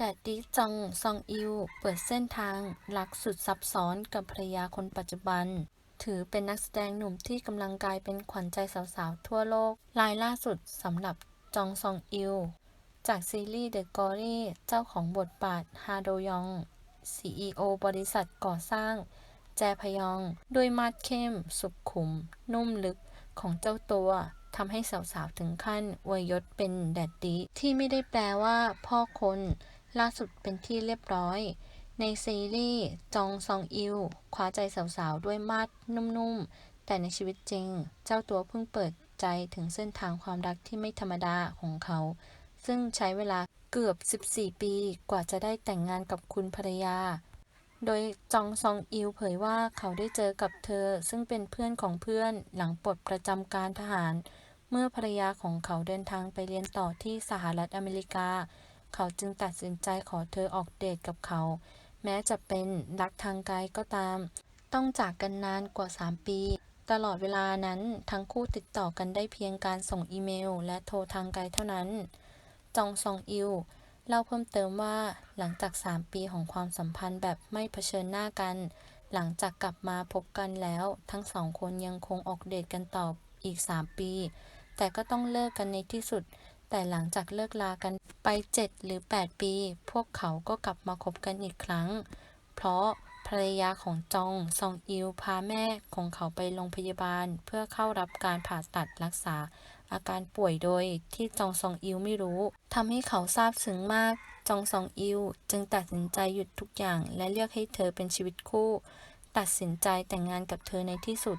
แต่ดีจองซองอิลเปิดเส้นทางรักสุดซับซ้อนกับภรรยาคนปัจจุบัน ถือเป็นนักแสดงหนุ่มที่กำลังกลายเป็นขวัญใจสาวๆ ทั่วโลก รายล่าสุดสำหรับจองซองอิลจากซีรีส์ The Glory เจ้าของบทบาทฮาโดยอง CEO บริษัทก่อสร้าง แจพยอง ด้วยมาดเข้ม สุขุม นุ่มลึกของเจ้าตัวทำให้สาวๆ ถึงขั้นอวยยศเป็นแดดดีที่ไม่ได้แปลว่าพ่อคน ล่าสุดเป็นที่เรียบร้อย ในซีรีส์จองซองอิลคว้าใจสาวๆ ด้วยมาดนุ่มๆ แต่ในชีวิตจริง เจ้าตัวเพิ่งเปิดใจถึงเส้นทางความรักที่ไม่ธรรมดาของเขา ซึ่งใช้เวลาเกือบ 14 ปีกว่าจะได้แต่งงานกับคุณภรรยา โดยจองซองอิลเผยว่าเขาได้เจอกับเธอ ซึ่งเป็นเพื่อนของเพื่อนหลังปลดประจำการทหาร เมื่อภรรยาของเขาเดินทางไปเรียนต่อที่สหรัฐอเมริกา เขาจึงตัดสินใจขอเธอออกเดทกับเขา แม้จะเป็นรักทางไกลก็ตาม ต้องจากกันนานกว่า 3 ปี ตลอดเวลานั้นทั้งคู่ติดต่อกันได้เพียงการส่งอีเมล และโทรทางไกลเท่านั้น จองซองอิลเล่าเพิ่มเติมว่าหลังจาก 3 ปีของความสัมพันธ์แบบไม่เผชิญหน้ากัน หลังจากกลับมาพบกันแล้ว ทั้งสองคนยังคงออกเดทกันต่ออีก 3 ปี แต่ก็ต้องเลิกกันในที่สุด แต่หลังจากเลิกลากันไป 7 หรือ 8 ปี พวกเขาก็กลับมาคบกันอีกครั้ง เพราะภรรยาของจองซองอิลพาแม่ของเขาไปโรงพยาบาล เพื่อเข้ารับการผ่าตัดรักษา อาการป่วยโดยที่จองซองอิลไม่รู้ทำให้เขาซาบซึ้งมาก จองซองอิลจึงตัดสินใจหยุดทุกอย่าง และเลือกให้เธอเป็นชีวิตคู่ ตัดสินใจแต่งงานกับเธอในที่สุด